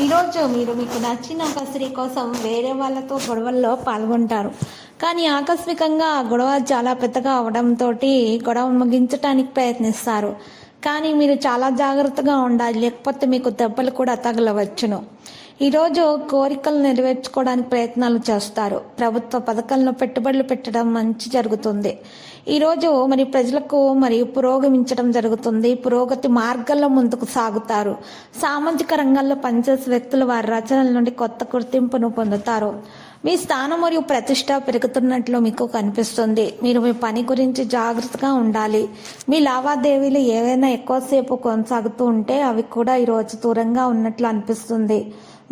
ఈరోజు మీరు మీకు నచ్చిన కస్రీ కోసం వేరే వాళ్ళతో గొడవల్లో పాల్గొంటారు. కానీ ఆకస్మికంగా గొడవ చాలా పెద్దగా అవడంతో గొడవ ముగించడానికి ప్రయత్నిస్తారు. కానీ మీరు చాలా జాగ్రత్తగా ఉండాలి. లేకపోతే మీకు దెబ్బలు కూడా తగలవచ్చును. ఈరోజు కోరికలు నెరవేర్చుకోవడానికి ప్రయత్నాలు చేస్తారు. ప్రభుత్వ పథకాలను పెట్టుబడులు పెట్టడం మంచి జరుగుతుంది. ఈరోజు మరి ప్రజలకు మరియు పురోగమించడం జరుగుతుంది. పురోగతి మార్గంలో ముందుకు సాగుతారు. సామాజిక రంగాల్లో పనిచేసే వ్యక్తులు వారి రచనల నుండి కొత్త గుర్తింపును పొందుతారు. మీ స్థానం మరియు ప్రతిష్ట పెరుగుతున్నట్లు మీకు కనిపిస్తుంది. మీరు మీ పని గురించి జాగ్రత్తగా ఉండాలి. మీ లావాదేవీలు ఏవైనా ఎక్కువసేపు కొనసాగుతూ ఉంటే అవి కూడా ఈరోజు దూరంగా ఉన్నట్లు అనిపిస్తుంది.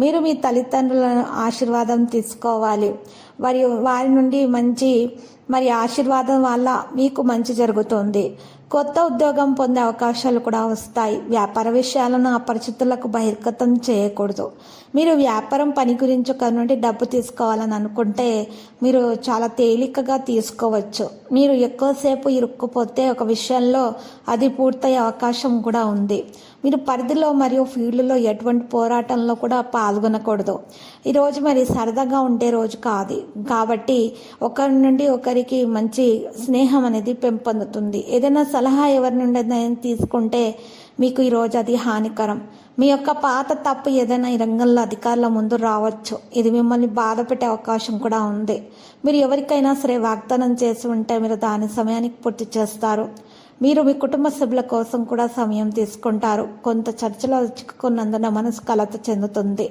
మీరు మీ తల్లిదండ్రుల ఆశీర్వాదం తీసుకోవాలి. మరియు వారి నుండి మంచి మరి ఆశీర్వాదం వల్ల మీకు మంచి జరుగుతుంది. కొత్త ఉద్యోగం పొందే అవకాశాలు కూడా వస్తాయి. వ్యాపార విషయాలను అపరిచితులకు బహిర్గతం చేయకూడదు. మీరు వ్యాపారం పని గురించి ఒకరి నుండి డబ్బు తీసుకోవాలని అనుకుంటే మీరు చాలా తేలికగా తీసుకోవచ్చు. మీరు ఎక్కువసేపు ఇరుక్కుపోతే ఒక విషయంలో అది పూర్తయ్యే అవకాశం కూడా ఉంది. మీరు పరిధిలో మరియు ఫీల్డ్లో ఎటువంటి పోరాటంలో కూడా పాల్గొనకూడదు. ఈరోజు మరి సరదాగా ఉండే రోజు కాదు. కాబట్టి ఒకరి నుండి ఒకరికి మంచి స్నేహం అనేది పెంపొందుతుంది. ఏదైనా సలహా ఎవరి నుండి తీసుకుంటే మీకు ఈరోజు అది హానికరం. మీ యొక్క పాత తప్పు ఏదైనా ఈ రంగంలో అధికారుల ముందు రావచ్చు. ఇది మిమ్మల్ని బాధ పెట్టే అవకాశం కూడా ఉంది. మీరు ఎవరికైనా సరే వాగ్దానం చేసి ఉంటే మీరు దాని సమయానికి పూర్తి చేస్తారు. మీరు మీ కుటుంబ సభ్యుల కోసం కూడా సమయం తీసుకుంటారు. కొంత చర్చలో చిక్కుకున్నందున మనసు కలత చెందుతుంది.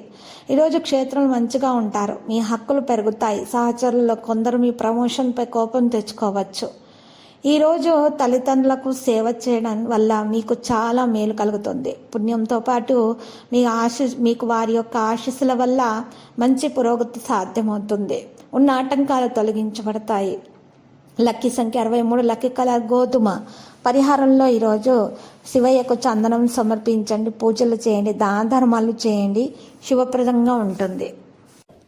ఈరోజు క్షేత్రం మంచిగా ఉంటారు. మీ హక్కులు పెరుగుతాయి. సహచరుల్లో కొందరు మీ ప్రమోషన్పై కోపం తెచ్చుకోవచ్చు. ఈరోజు తల్లిదండ్రులకు సేవ చేయడం వల్ల మీకు చాలా మేలు కలుగుతుంది. పుణ్యంతో పాటు మీ ఆశ మీకు వారి యొక్క ఆశీస్సుల వల్ల మంచి పురోగతి సాధ్యమవుతుంది. ఉన్న ఆటంకాలు తొలగించబడతాయి. లక్కీ సంఖ్య అరవై మూడు లక్కీ కలర్ గోధుమ పరిహారంలో ఈరోజు శివయ్యకు చందనం సమర్పించండి పూజలు చేయండి దాన ధర్మాలు చేయండి శుభప్రదంగా ఉంటుంది.